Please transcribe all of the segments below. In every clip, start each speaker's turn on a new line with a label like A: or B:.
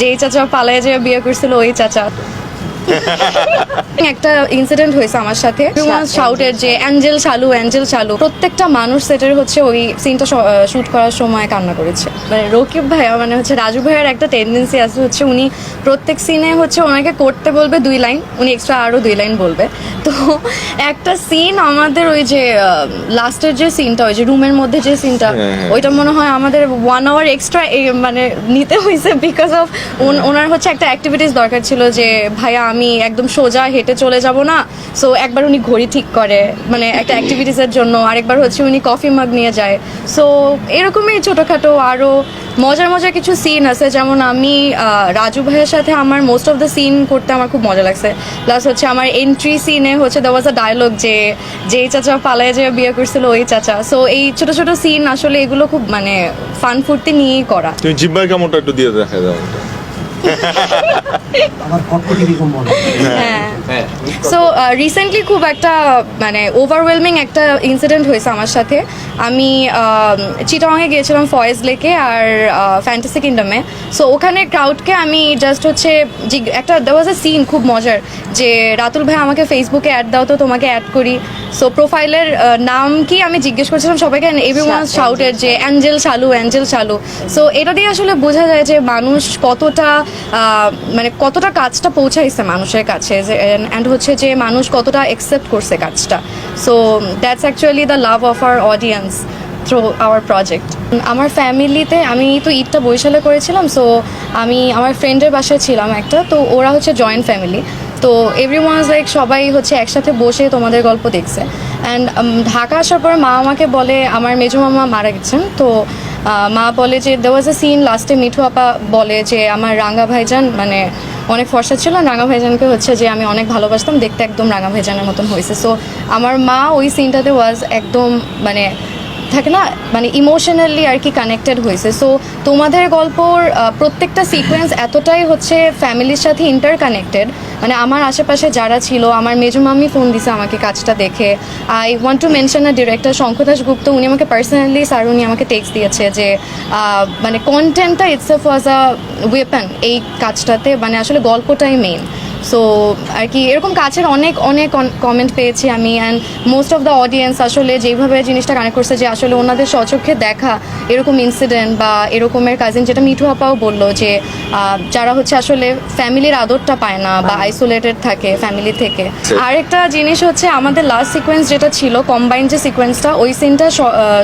A: যেই চাচা পালায় যে বিয়ে করছিল ওই চাচা। একটা ইনসিডেন্ট হয়েছে আমার সাথে। শাউটের যে অ্যাঞ্জেল চালু অ্যাঞ্জেল চালু প্রত্যেকটা মানুষ সেটের হচ্ছে ওই সিনটা শুট করার সময় কান্না করেছে। মানে রকিব ভাইয়া মানে হচ্ছে রাজু ভাইয়ার একটা টেন্ডেন্সি আছে হচ্ছে উনি প্রত্যেক সিনে হচ্ছে ওনাকে করতে বলবে দুই লাইন উনি এক্সট্রা আরও দুই লাইন বলবে। তো একটা সিন আমাদের ওই যে লাস্টের যে সিনটা ওই যে রুমের মধ্যে যে সিনটা
B: হ্যাঁ, হ্যাঁ।
A: ওইটা মনে হয় আমাদের ওয়ান আওয়ার এক্সট্রা মানে নিতে হয়েছে বিকজ অফ ওনার হচ্ছে একটা অ্যাক্টিভিটিস দরকার ছিল যে ভাইয়া আমি একদম সোজা হেঁটে চলে যাব না। সো একবার উনি ঘড়ি ঠিক করে মানে একটা অ্যাক্টিভিটিসের জন্য, আরেকবার হচ্ছে উনি কফি মাগ নিয়ে যায়। সো এরকমই ছোটোখাটো আরও মজার মজার কিছু সিন আছে। যেমন আমি রাজু ভাইয়ের সাথে আমার মোস্ট অফ দ্য সিন করতে আমার খুব মজা লাগছে। প্লাস হচ্ছে আমার এন্ট্রি সিনে হচ্ছে দেওয়া আ ডায়লগ যে, যেই চাচা পালায় যে বিয়ে করছিল, ওই চাচা। সো এই ছোট ছোট সিন আসলে এগুলো খুব মানে ফান ফুর্তি নিয়েই করা।
B: তুমি কেমনটা একটু দিয়ে দেখা দাও
A: সো রিসেন্টলি খুব একটা মানে ওভারওয়েলমিং একটা ইনসিডেন্ট হয়েছে আমার সাথে। আমি চিটাংয়ে গিয়েছিলাম ফয়েজ লেকে আর ফ্যান্টাসি কিংডমে সো ওখানে ক্রাউডকে আমি জাস্ট হচ্ছে একটা দেওয়া ওয়াজ এ সিন খুব মজার যে রাতুল ভাই আমাকে ফেসবুকে অ্যাড দাও তো তোমাকে অ্যাড করি। সো প্রোফাইলের নাম কি আমি জিজ্ঞেস করছিলাম সবাইকে এভরিওয়ান শাউটের যে অ্যাঞ্জেল চালু অ্যাঞ্জেল চালু সো এটা দিয়ে আসলে বোঝা যায় যে মানুষ কতটা মানে কতটা কাজটা পৌঁছাইছে মানুষের কাছে যে অ্যান্ড হচ্ছে যে মানুষ কতটা অ্যাকসেপ্ট করছে কাজটা। So that's actually the love of our audience through our project আমার ফ্যামিলিতে আমি তো ঈদটা বরিশালে করেছিলাম সো আমি আমার ফ্রেন্ডের বাসায় ছিলাম একটা, তো ওরা হচ্ছে জয়েন্ট ফ্যামিলি তো এভরি ওয়ান লাইক সবাই হচ্ছে একসাথে বসে তোমাদের গল্প দেখছে। অ্যান্ড ঢাকা আসার পর মা আমাকে বলে, আমার মেজো মামা মারা গেছেন, তো মা বলে যে দেওয়া ওয়াজ এ সিন লাস্টে মিঠু আপা বলে যে, আমার রাঙ্গা ভাইজান মানে অনেক ফর্সা ছিল রাঙা ভাইজানকে হচ্ছে যে আমি অনেক ভালোবাসতাম, দেখতে একদম রাঙা ভাইজানের মতন হয়েছে। সো আমার মা ওই সিনটাতে ওয়াজ একদম মানে থাকে না? মানে ইমোশনালি আর কি কানেক্টেড হয়েছে। সো তোমাদের গল্পর প্রত্যেকটা সিকোয়েন্স এতটাই হচ্ছে ফ্যামিলির সাথে ইন্টার কানেক্টেড মানে আমার আশেপাশে যারা ছিল, আমার মেজো মামি ফোন দিছে আমাকে কাজটা দেখে। I want to mention a director Shankhadas Gupta, উনি আমাকে পার্সোনালি স্যার উনি আমাকে টেক্সট দিয়েছে যে মানে কন্টেন্টটা ইটস ইটসেফ ওয়াজ আ ওয়েপন এই কাজটাতে। মানে আসলে গল্পটাই মেইন সো আর কি এরকম কাছের অনেক অনেক কমেন্ট পেয়েছি আমি and most of the audience আসলে যেইভাবে জিনিসটা কানেক্ট করছে যে আসলে ওনাদের স্বচক্ষে দেখা এরকম ইনসিডেন্ট বা এরকমের কাজিন যেটা মিঠু আপাও বলল যে যারা হচ্ছে আসলে ফ্যামিলির আদরটা পায় না বা আইসোলেটেড থাকে ফ্যামিলি থেকে। আরেকটা জিনিস হচ্ছে আমাদের লাস্ট সিকোয়েন্স যেটা ছিল কম্বাইন্ড যে সিকোয়েন্সটা ওই সিনটা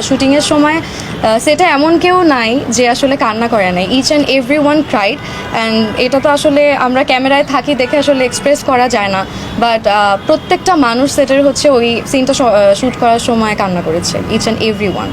A: শুটিংয়ের সময় সেটা এমন কেউ নাই যে আসলে কান্না করে নাই। Each and every one cried and এটা তো আসলে আমরা ক্যামেরায় থাকি দেখে আসলে এক্সপ্রেস করা যায় না। বাট প্রত্যেকটা মানুষ সেটার হচ্ছে ওই সিনটা শ্যুট করার সময় কান্না করেছে ইচ অ্যান্ড এভরি ওয়ান